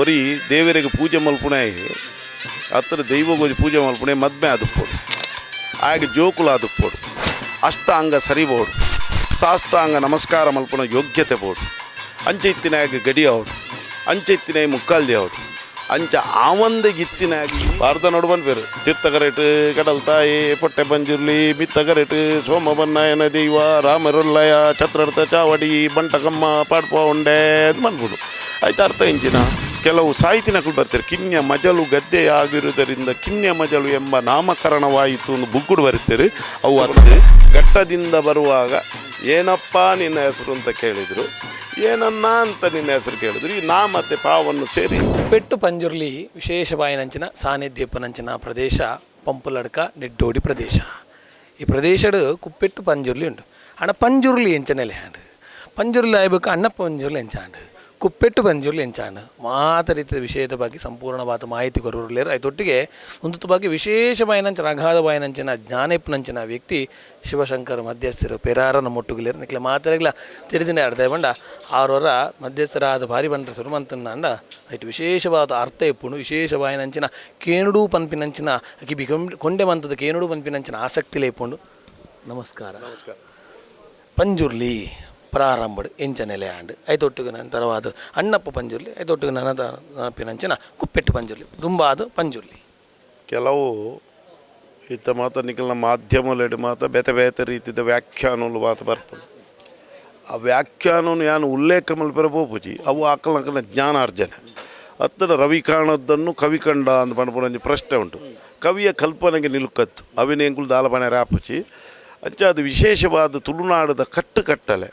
ಒರಿ ದೇವರಿಗೆ ಪೂಜೆ ಮಲ್ಪುಣೆ, ಹತ್ರ ದೈವಗೋಜಿ ಪೂಜೆ ಮಲ್ಪುಣೆ, ಮದ್ಮೆ ಅದಕ್ಕೋಡು ಆಗ ಜೋಕುಲ ಅದಕ್ಕೋಡು ಅಷ್ಟಾಂಗ ಸರಿಬೋಡು ಸಾಷ್ಟಾಂಗ ನಮಸ್ಕಾರ ಮಲ್ಪುಣ ಯೋಗ್ಯತೆ ಬೋಡು. ಅಂಚೆ ಇತ್ತಿನಾಗ ಗಡಿ ಅವಡು ಅಂಚೆ ಇತ್ತಿನಾಗ ಮುಕ್ಕಾಲ್ದಿ ಅವಡು ಅಂಚ ಆವಂದಗಿತ್ತಿನಾಗಿ ಭಾರತ ನೋಡ್ಬಂದು ಬೇರೆ. ತೀರ್ಥಗರೇಟು, ಕಡಲ್ ತಾಯಿ, ಪೊಟ್ಟೆ ಬಂಜುರ್ಲಿ, ಮಿತ್ತಗರೇಟು, ಸೋಮಬನ್ನಾಯನ ದೈವ, ರಾಮರುಲ್ಲಯ ಛತ್ರಡ್ತ ಚಾವಡಿ, ಬಂಟಕಮ್ಮ, ಪಾಡ್ಪ ಉಂಡೆ ಅದು ಬಂದ್ಬಿಡು ಆಯ್ತು ಅರ್ಥ ಇಂಚಿನ? ಕೆಲವು ಸಾಹಿತಿನಗಳು ಬರ್ತಾರೆ, ಕಿನ್ಯ ಮಜಲು ಗದ್ದೆ ಆಗಿರುವುದರಿಂದ ಕಿನ್ಯ ಮಜಲು ಎಂಬ ನಾಮಕರಣವಾಯಿತು ಒಂದು ಬುಗ್ಗುಡು ಬರೀತಾರೆ ಅವು ಅತ್ತೆ ಘಟ್ಟದಿಂದ ಬರುವಾಗ, ಏನಪ್ಪ ನಿನ್ನ ಹೆಸರು ಅಂತ ಕೇಳಿದರು. ಏನನ್ನ ಅಂತ ನಿನ್ನ ಹೆಸರು ಕೇಳಿದ್ರು. ಈ ನಾ ಮತ್ತೆ ಪಾವನ್ನು ಸೇರಿ. ಪೆಟ್ಟು ಪಂಜುರ್ಲಿ ವಿಶೇಷವಾಯಿ ನಂಚಿನ, ಸಾನಿಧ್ಯಪ್ಪ ನಂಚಿನ ಪ್ರದೇಶ ಪಂಪುಲಡ್ಕ ನೆಡ್ಡೋಡಿ ಪ್ರದೇಶ. ಈ ಪ್ರದೇಶ ಕುಪ್ಪೆಟ್ಟು ಪಂಜುರ್ಲಿ ಉಂಟು. ಅಣ್ಣ ಪಂಜುರ್ಲಿ ಎಂಚನೆಲೆ ಹಾಂಡು. ಪಂಜುರ್ಲಿ ಆಯ್ಬೇಕು ಅಣ್ಣ ಪಂಜುರ್ಲಿ ಎಂಚ ಎಂಚಾಂಡು ಕುಪ್ಪೆಟ್ಟು ಪಂಜುರ್ಲಿ ಎಂಚಾಣ ಮಾತ ರೀತಿಯ ವಿಷಯದ ಬಗ್ಗೆ ಸಂಪೂರ್ಣವಾದ ಮಾಹಿತಿ ಕೊರಲೇರು ಅದೊಟ್ಟಿಗೆ ಒಂದು ಬಗ್ಗೆ ವಿಶೇಷವಾಯನಂಚ ಅಘಾಧವಾಯಿನಂಚಿನ ಜ್ಞಾನೇಪ್ನಂಚಿನ ವ್ಯಕ್ತಿ ಶಿವಶಂಕರ್ ಮಧ್ಯಸ್ಥರು. ಪೆರಾರನ ಮುಟ್ಟುಗಿಲೇರು ನಿಕ್ಲೆ ಮಾತಾಡಗ್ಲ ತೆರೆದಿನ ಅರ್ಧ ಬಂಡ ಅವರವರ ಮಧ್ಯಸ್ಥರಾದ ಭಾರಿ ಬಂಡ್ರ ಸುರುಮಂತನಂಡ ಐಟು ವಿಶೇಷವಾದ ಅರ್ಥ ಎಪ್ಪುಂಡು ವಿಶೇಷವಾಯಿನಂಚಿನ ಕೇನುಡು ಪನ್ಪಿನಂಚಿನ ಅಕಿ ಬಿ ಕೊಂಡೆ ಮಂತದ ಕೇನುಡು ಪನ್ಪಿನಂಚಿನ ಆಸಕ್ತಿ ನಮಸ್ಕಾರ. ನಮಸ್ಕಾರ. ಪಂಜುರ್ಲಿ. ಆಂಡ್. ಐತೊಟ್ಟಿಗೆ తర్వాత ಅಣ್ಣಪ್ಪ ಪಂಜುರ್ಲಿ ಐತೊಟ್ಟಿಗೆ ನನ್ನ కుప్పెట్టు ಕುಪ್ಪೆಟ್ಟು ಪಂಜುರ್ಲಿ, ದುಂಬಾದು ಪಂಜುರ್ಲಿ. ಕೆಲವು ಇತ್ತ ಮಾತ ನಿಖಲ್ನ ಮಾಧ್ಯಮಲೆಡು ಮಾತ ಬೇತೆ ಬೇತೆ ರೀತಿದ ವ್ಯಾಖ್ಯಾನಗಳು ಮಾತ ಬರ್ಪುಂಡು ಆ ವ್ಯಾಖ್ಯಾನವನ್ನು ಯಾನು ಉಲ್ಲೇಖ ಮಲ್ಪರ ಪೋಪುಜಿ ಅವು ಆಕಲಂಕನ ಜ್ಞಾನಾರ್ಜನೆ. ಅತ್ತಡ ರವಿ ಕಾಣದ್ದನ್ನು ಕವಿ ಕಂಡ ಅಂತ ಪಂಡ್ಪುಣಂಜಿ ಪ್ರಶ್ನೆ ಉಂಟು. ಕವಿಯ ಕಲ್ಪನೆಗೆ ನಿಲುಕತ್ತು. ಅವಿನೇಂಕುಲು ದಾಲಪಣೆ ರಾಪುಚಿ ಅಂಚ ಅದು ವಿಶೇಷವಾದ ತುಳುನಾಡದ ಕಟ್ಟುಕಟ್ಟಲೆ.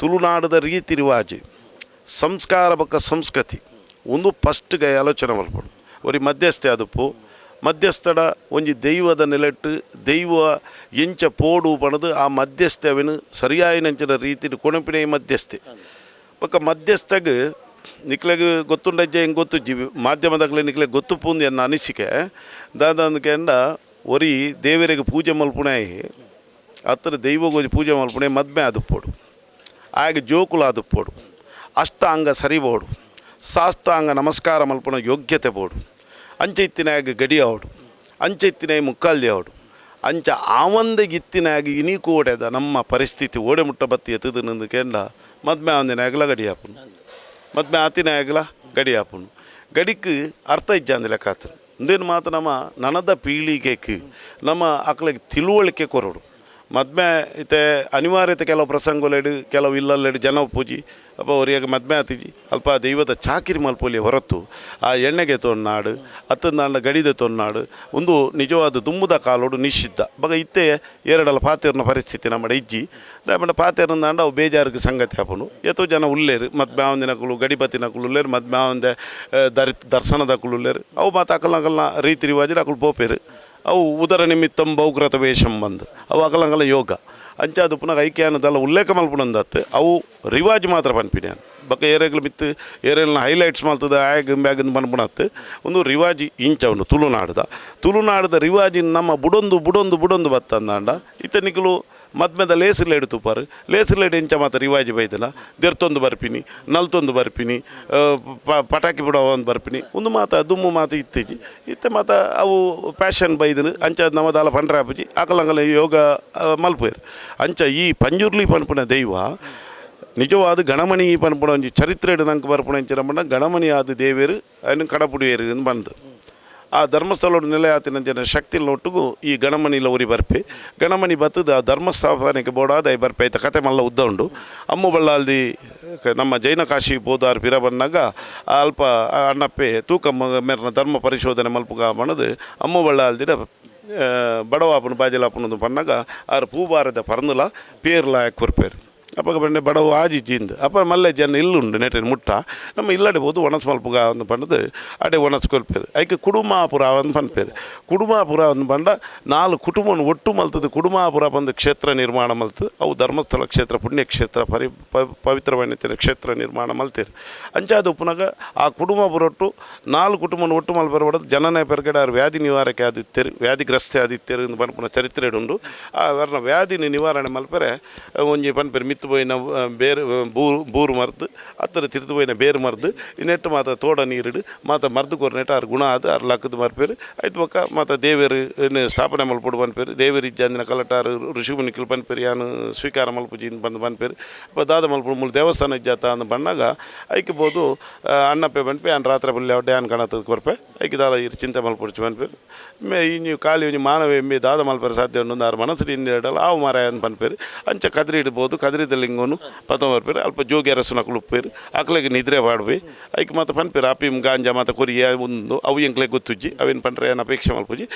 ತುಳುನಾಡದ ರೀತಿ ರಿವಾಜು ಸಂಸ್ಕಾರ ಬಕ್ಕ ಸಂಸ್ಕೃತಿ, ಒಂದು ಫಸ್ಟ್ಗೆ ಆಲೋಚನೆ ಮಾಡ್ಬೋದು ಒರಿ ಮಧ್ಯಸ್ಥೆ ಅದಪ್ಪು ಮಧ್ಯಸ್ಥಡ ಒಂಜಿ ದೈವದ ನೆಲೆಟ್ಟು, ದೈವ ಎಂಚ ಪೋಡು ಪಣದು ಆ ಮಧ್ಯಸ್ಥವಿನ ಸರಿಯಾಯಿನಂಚಿನ ರೀತಿ ಕೊಣಪಿನ ಮಧ್ಯಸ್ಥೆ. ಬೊಕ್ಕ ಮಧ್ಯಸ್ಥಗೆ ನಿಕ್ಲೆಗೆ ಗೊತ್ತುಂಡಜ್ಜ ಹೆಂಗೆ ಗೊತ್ತು ಜೀವಿ, ಮಾಧ್ಯಮದಾಗಲೇ ನಿಕ್ಲೆ ಗೊತ್ತು ಪೂಂದು ಎನ್ನ ಅನಿಸಿಕೆ. ದಾದಂದ್ಕೆಂಡ ಒರಿ ದೇವರಿಗೆ ಪೂಜೆ ಮಲ್ಪುಣೆ ಹತ್ತಿರ ದೈವಗೋಜಿ ಪೂಜೆ ಮಲ್ಪುಣೆ ಮದ್ಮೆ ಅದುಪ್ಪೋಡು ಆಗ ಜೋಕುಲಾದು ಪೋಡು, ಅಷ್ಟಾಂಗ ಸರಿಬೋಡು ಸಾಷ್ಟಾಂಗ ನಮಸ್ಕಾರ ಮಲ್ಪನ ಯೋಗ್ಯತೆ ಬೋಡು ಅಂಚೆ ಇತ್ತಿನಾಗ ಗಡಿ ಅವಡು ಅಂಚೆ ಇತ್ತಿನಾಗ ಅಂಚ ಆವಂದಗಿತ್ತಿನಾಗಿ ಇನಿ ಕೂಡೆದ ನಮ್ಮ ಪರಿಸ್ಥಿತಿ. ಓಡೆ ಮುಟ್ಟ ಬತ್ತಿ ಎತ್ತದು ನಂದು ಕೆಂಡ ಮದ್ಮೆ ಆವಂದಿನ ಆಗಲ ಗಡಿ ಹಾಪುನು, ಮದ್ಮೆ ಆತಿನ ಆಗಲ ಗಡಿ ಹಾಪುನು. ಗಡಿക്ക് ಅರ್ಥ ಇಜ್ಜಾಂದಿ ಲೆಕ್ಕಾತ ಮುಂದಿನ ಮಾತು ನಮ್ಮ ನನದ ಪೀಳಿಗೆಗೆ ನಮ್ಮ ಅಕ್ಲಿಗೆ ತಿಳುವಳಿಕೆ ಕೊರಡು. ಮದ್ಮೆ ಇತ್ತೆ ಅನಿವಾರ್ಯತೆ ಕೆಲವು ಪ್ರಸಂಗಲೆಡು ಕೆಲವು ಇಲ್ಲಲ್ಲೆಡು ಜನ ಪೂಜಿ. ಅಪ್ಪ ಅವರಿಗೆ ಮದ್ಮೆ ಆತಿಜಿ. ಅಲ್ಪ ದೈವದ ಚಾಕಿರಿ ಮಲ್ಪೊಲಿ ಹೊರತು ಆ ಎಣ್ಣೆಗೆ ತೊನ್ನಾಡು ಅತ್ತಂದಾಂಡ ಗಡಿದೆ ತೊನ್ನಾಡು. ಒಂದು ನಿಜವಾದ ತುಂಬುದ ಕಾಲೋಡು ನಿಷಿದ್ಧ. ಬಗ ಇತ್ತೆ ಎರಡಲ್ಲ ಪಾತೇರ್ನ ಪರಿಸ್ಥಿತಿ ನಮ್ಮ ಇಜ್ಜಿ. ದಾಮಂಡ ಪಾತೇರ್ನಂದಾಂಡ ಅವು ಬೇಜಾರಿಗೆ ಸಂಗತಿ ಹಾಪನು ಎತ್ತೋ ಜನ ಉಳ್ಳೇರು ಮದ್ಮೆ ಆವಂದಿನಕುಲು ಗಡಿಪತಿನಕುಲು ಉಲ್ಲೇರು. ಮದ್ಮೆ ಆವಂದೆ ದರಿ ದರ್ಶನದಕುಲು ಉಲ್ಲೇರು. ಅವು ಮಾತು ರೀತಿ ರಿವಾಜು ಅಕುಲು ಪೋಪೇರು. ಅವು ಉದರ ನಿಮಿತ್ತಂ ಬಹುಕೃತ ವೇಷಂ ಬಂದು. ಅವು ಅಗಲಂಗಲ ಯೋಗ. ಅಂಚಾದು ಪುನಃ ಐಕ್ಯಾನದಲ್ಲ ಉಲ್ಲೇಖ ಮಲ್ಪುಣಂದತ್ತು ಅವು ರಿವಾಜ್ ಮಾತ್ರ ಪನ್ಪಿನ ಬಕ್ಕ ಏರೆಗ್ಲು ಮಿತ್ತು ಏರೆಲ್ನ ಹೈಲೈಟ್ಸ್ ಮಲ್ತದ ಆಗ ಬ್ಯಾಗಿಂದ ಬಂದ್ಬಿಡತ್ತೆ ಒಂದು ರಿವಾಜಿ ಇಂಚವನು ತುಳುನಾಡ್ದ. ತುಳುನಾಡದ ರಿವಾಜಿನ ನಮ್ಮ ಬುಡೊಂದು ಬುಡೊಂದು ಬುಡೊಂದು ಬತ್ತಂದಾಂಡ. ಇತನಿಕಲು ಮದ್ಮೆದ ಲೇಸಿಲ್ ಲೈಡ್ ತುಪ್ಪಾರು ಲೇಸಿಲ್ ಎಡು ಇಂಚ ಮಾತ್ರ ರಿವಾಜಿ ಬೈದಲ್ಲ ದೆರ್ತೊಂದು ಬರ್ಪಿನಿ, ನಲ್ತೊಂದು ಬರ್ಪಿನಿ ಪಟಾಕಿ ಬಿಡೋ ಒಂದು ಬರ್ಪಿನಿ. ಒಂದು ಮಾತ, ದುಮ್ಮು ಮಾತು ಇತ್ತೀಜಿ ಇತ್ತೆ ಮಾತ ಅವು ಪ್ಯಾಷನ್ ಬೈದನು ಅಂಚ ನಮ್ಮದಾಲ ಪಂಡ್ರಾಪುಜಿ. ಆಕಲಂಗಲ ಯೋಗ ಮಲ್ಪೋಯ್ರು. ಅಂಚ ಈ ಪಂಜುರ್ಲಿ ಪನ್ಪುನ ದೈವ, ನಿಜವಾದ ಗಣಮಣಿ ಪನ್ಪುಣ ಒಂಜಿ ಚರಿತ್ರೆ ನಂಗೆ ಬರ್ಪುಣ ಇಂಚಿರಮ್ಮಣ್ಣ ಗಣಮಣಿ ಆದ ದೇವೇರು ಕಡಪುಡಿಯರು ಅಂತ ಬಂದು. ಆ ಧರ್ಮಸ್ಥಳ ನೆಲೆ ಆತಿನ ಜನ ಶಕ್ತಿ ಒಟ್ಟಿಗೂ ಈ ಗಣಮಣಿಲ ಉರಿ ಬರ್ಪೆ. ಗಣಮಣಿ ಬತ್ತದ ಆ ಧರ್ಮಸ್ಥಾಪನೆಗೆ ಬೋಡಾದ ಬರ್ಪೆ ಆಯ್ತು ಕತೆ ಮಲ್ಲ ಉದ್ದ ಉಂಡು. ಅಮ್ಮು ಬಳ್ಳಾಲ್ದಿ ನಮ್ಮ ಜೈನ ಕಾಶಿ ಬೋದಾರ್ ಪಿರ ಬಂದಾಗ ಅಲ್ಪ ಅಣ್ಣಪ್ಪೆ ತೂಕ ಮೇರ್ನ ಧರ್ಮ ಪರಿಶೋಧನೆ ಮಲ್ಪುಗ ಮಣದು ಅಮ್ಮು ಬಳ್ಳಾಲ್ದಿಡ ಬಡವಾಪನ ಬಾಜಿಲಾಪನದು ಪನ್ನಾಗ ಆರು ಪೂಬಾರದ ಪರ್ನುಲ ಪೇರ್ಲ ಕೊರ್ಪೇರು ಅಪ್ಪ ಪಂಡೆ ಬಡವು ಆಜಿ ಜಿಂದು. ಅಪ್ಪ ಮಲ್ಲೆ ಜನ ಇಲ್ಲುಂಡು ನೆಟ್ಟಿನ ಮುಟ್ಟ. ನಮ್ಮ ಇಲ್ಲಡೆ ಬೋದು ಒಣಸ್ ಮಲ್ಪುಗ ಒಂದು ಪಂಡದು ಅಡೆ ಒಣಸ್ ಕೊಲ್ಪೇರು. ಐಕೆ ಕುಡುಮಾಪುರ ಒಂದು ಪನ್ಪೇರು. ಕುಡುಮಾಪುರ ಒಂದು ಪಂಡ ನಾಲ್ಕು ಕುಟುಂಬನ ಒಟ್ಟು ಮಲ್ತದ. ಕುಡುಮಾಪುರ ಬಂದು ಕ್ಷೇತ್ರ ನಿರ್ಮಾಣ ಮಲ್ತದು ಅವು ಧರ್ಮಸ್ಥಳ ಕ್ಷೇತ್ರ, ಪುಣ್ಯಕ್ಷೇತ್ರ, ಪರಿ ಪ- ಪವಿತ್ರವಾಣಿತ್ಯನ ಕ್ಷೇತ್ರ ನಿರ್ಮಾಣ ಮಲ್ತೇರು. ಅಂಚಾದ ಪುನಗ ಆ ಕುಟುಂಬಪುರೊಟ್ಟು ನಾಲ್ಕು ಕುಟುಂಬನ ಒಟ್ಟು ಮಲ್ಪೇರು ಹೊಡೆದು ಜನನೇ ಪೆರ್ಗಡೆ ಅವ್ರು ವ್ಯಾಧಿ ನಿವಾರಕ್ಕೆ ಆದಿತ್ತೇರು, ವ್ಯಾಧಿಗ್ರಸ್ತೆ ಆದಿತ್ತೇರು ಎಂದು ಪನ್ಪುನ ಚರಿತ್ರೆ ಉಂಡು. ಆ ಅವರನ್ನ ವ್ಯಾಧಿ ನಿವಾರಣೆ ಮಲ್ಪರೆ ಒಂಜಿ ಪನ್ಪೇರು ಮಿತ್ತು ಪೋಯಿನ ಆ, ಬೇರು ಬೂರು ಬೂರು ಮರ್ದು ಹತ್ತಿರ ತಿರ್ದು ಪೋಯಿನ ಬೇರು ಮರ್ದು ನೆಟ್ಟು ಮಾತ ತೋಡ ನೀರಿಡು ಮಾತ ಮರ್ದು ಕೊರ ನೆಟ್ಟು ಆರು ಗುಣ ಆದ ಆರು ಲಕ್ಕದ ಮರ್ಪೇರು ಐಟ್ ಪಕ್ಕ ಮಾತ ದೇವೇರು ಏನು ಸ್ಥಾಪನೆ ಮಲ್ಪಡು ಬನ್ಪೇರು ದೇವೇರು ಇಜ್ಜಂದಿನ ಕಲಟಾರು ಋಷಿ ಮುನಿಕಲ್ ಬನ್ಪೇರು ಯಾನು ಸ್ವೀಕಾರ ಮಲ್ಪುಜಿ ಬಂದು ಬನ್ಪೇರು ಅಪ್ಪ ದಾದ ಮಲ್ಪಡು ಮುಳು ದೇವಸ್ಥಾನ ಇಜ್ಜಾತ ಅಂದ್ ಬಣ್ಣಾಗ ಐಕೆ ಬೋದು ಆ, ಅಣ್ಣಪ್ಪೆ ಬನ್ಪೆ ಅನ್ ರಾತ್ರಿ ಬಲ್ಲಿ ಅಡ್ಡೆ ಅನ್ ಕಾಣತದ ಕೊರ್ಪೆ ಐಕೆ ದಾಲ ಇರು ಚಿಂತೆ ಮಲ್ಪುಡ್ಚು ಬನ್ಪೇರು ಒಂಜಿ ಮಾನವ ಎಮ್ಮೆ ದಾದ ಮಲ್ಪೇರು ಸಾಧ್ಯ ಉಂಡು ಆರು ಮನಸ್ಸು ಇನ್ನು ಇಡಲ್ಲ. ಆವು ಮಾರ ಅನ್ ಬನ್ಪೇರು ಅಂಚ ಕದ್ರಿ ಇಡ್ಬೋದು ಕದ್ರಿದ ಲಿಂಗೋನು ಪತಂ ಬರ್ಪೇರು ಅಲ್ಪ ಜೋಗಿ ಅರಸನ ಉಪ್ಪೇರು ಅಕ್ಲೆಗೆ ನಿದ್ರೆ ಪಾಡ್ಬೆ ಐಕ್ ಮಾತ ಪನ್ಪೇರು ಅಪಿಮ್ ಗಾಂಜಾ ಮಾತ ಕೊರಿಯ ಒಂದು. ಅವು ಎಂಕ್ಲೆ ಗೊತ್ತುಜ್ಜಿ. ಅವೇನು ಪಂಡ್ರೆ ಏನು ಅಪೇಕ್ಷೆ ಮಲ್ಪುಜಿ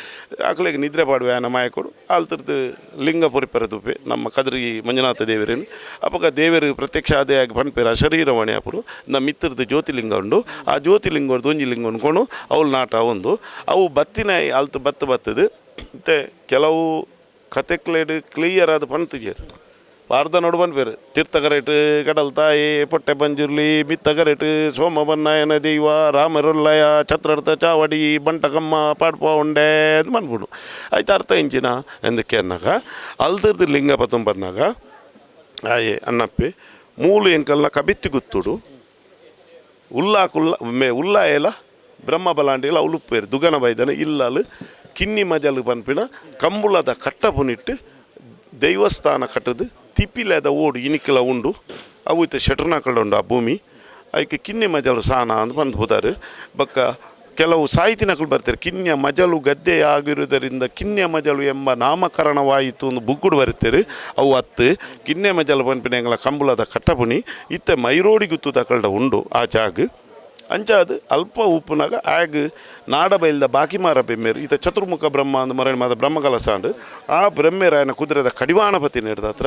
ಅಕ್ಲೆಗೆ ನಿದ್ರೆ ಪಾಡುವೆ ಅನ್ನ ಮಾಯಕೊಡು. ಆಲ್ತರದ್ದು ಲಿಂಗ ಪುರಿಪೆರ ತುಪ್ಪೆ ನಮ್ಮ ಕದ್ರಿ ಮಂಜುನಾಥ ದೇವರೇನು. ಅಪಕ ದೇವರು ಪ್ರತ್ಯಕ್ಷ ಆದಾಯಾಗಿ ಶರೀರ ಶರೀರವಾಣಿ ಅಪರು ನಮ್ಮ ಮಿತ್ರದ್ದು ಜ್ಯೋತಿಲಿಂಗ ಉಂಡು. ಆ ಜ್ಯೋತಿಲಿಂಗ ದೊಂಜಿ ಲಿಂಗ ಅನ್ಕೊಂಡು ಅವಳು ನಾಟ ಒಂದು. ಅವು ಬತ್ತಿನ ಅಲ್ತು ಬತ್ತು ಬತ್ತದು. ಮತ್ತು ಕೆಲವು ಕತೆಕ್ಲೇಡು ಕ್ಲಿಯರ್ ಆದ ಪಣ್ತಿಜೇರು ವಾರದ ನೋಡು ಬಂದ್ಬೇರು ತೀರ್ಥಗರೇಟು, ಕಡಲ್ ತಾಯಿ, ಪೊಟ್ಟೆ ಬಂಜುರ್ಲಿ, ಮಿತ್ತಗರೇಟು ಸೋಮ ಬನ್ನಾಯನ ದೈವ, ರಾಮರುಲ್ಲಯ, ಛತ್ರಾರ್ಥ ಚಾವಡಿ, ಬಂಟಕಮ್ಮ, ಪಾಡ್ಪ ಉಂಡೆ ಅಂತ ಬಂದ್ಬಿಡು. ಆಯ್ತು, ಅರ್ಥ ಇಂಚಿನ ಎಂದಕ್ಕೆ ಅನ್ನಾಗ? ಅಲ್ದರ್ದು ಲಿಂಗ ಪತಂ ಬಂದಾಗ ಆಯೇ ಅನ್ನಪ್ಪೆ ಮೂಲು ಎಂಕಲ್ನ ಕಬಿತ್ತಿ ಗುತ್ತುಡು ಉಲ್ಲಾಕುಲ್ಲ, ಮೇ, ಉಲ್ಲಾಯಲ ಬ್ರಹ್ಮ ಬಲಾಂಡಿಲ ಉಳುಪ್ಪೇರು ದುಗನ ಬೈದನ ಇಲ್ಲಲು ಕಿನ್ನಿ ಮಜಲು ಪನ್ಪಿನ ಕಂಬುಳದ ಕಟ್ಟಪುನಿಟ್ಟು ದೈವಸ್ಥಾನ ಕಟ್ಟದು, ತಿಪ್ಪಿಲೆದ ಓಡು ಇನಿಕಲ ಉಂಡು, ಅವು ಇತ್ತ ಶಟರ್ನಾಕಲ್ ಉಂಡು ಆ ಭೂಮಿ. ಅದಕ್ಕೆ ಕಿನ್ನಿ ಮಜಲು ಸಾನ ಅಂತ ಬಂದು ಹೋದಾರು. ಬಕ್ಕ ಕೆಲವು ಸಾಹಿತಿನಗಳು ಬರ್ತಾರೆ, ಕಿನ್ಯ ಮಜಲು ಗದ್ದೆ ಆಗಿರುವುದರಿಂದ ಕಿನ್ಯ ಮಜಲು ಎಂಬ ನಾಮಕರಣವಾಯಿತು ಒಂದು ಬುಗ್ಗುಡು ಬರುತ್ತಾರೆ. ಅವು ಹತ್ತು ಕಿನ್ಯ ಮಜಲು ಪನ್ಪಿನ ಎಂಗಳ ಕಂಬುಳದ ಕಟ್ಟಪುಣಿ ಇತ್ತ ಮೈರೋಡಿ ಗುತ್ತು ತಕಲ್ಡ ಉಂಡು ಆ ಜಾಗ. ಅಂಚಾದು ಅಲ್ಪ ಉಪ್ಪುನಾಗ ಆಗ ನಾಡ ಬೈಲ್ದ ಬಾಕಿ ಮಾರ ಬೆಮ್ಮೇರು. ಈತ ಚತುರ್ಮುಖ ಬ್ರಹ್ಮ ಅಂದು ಮರಣ ಮಾದ ಬ್ರಹ್ಮ ಕಲಸಾಂಡು ಆ ಬ್ರಹ್ಮೇರಾಯನ ಕುದುರೆದ ಕಡಿವಾಣಪತಿ ನೆಡ್ದ ಹತ್ರ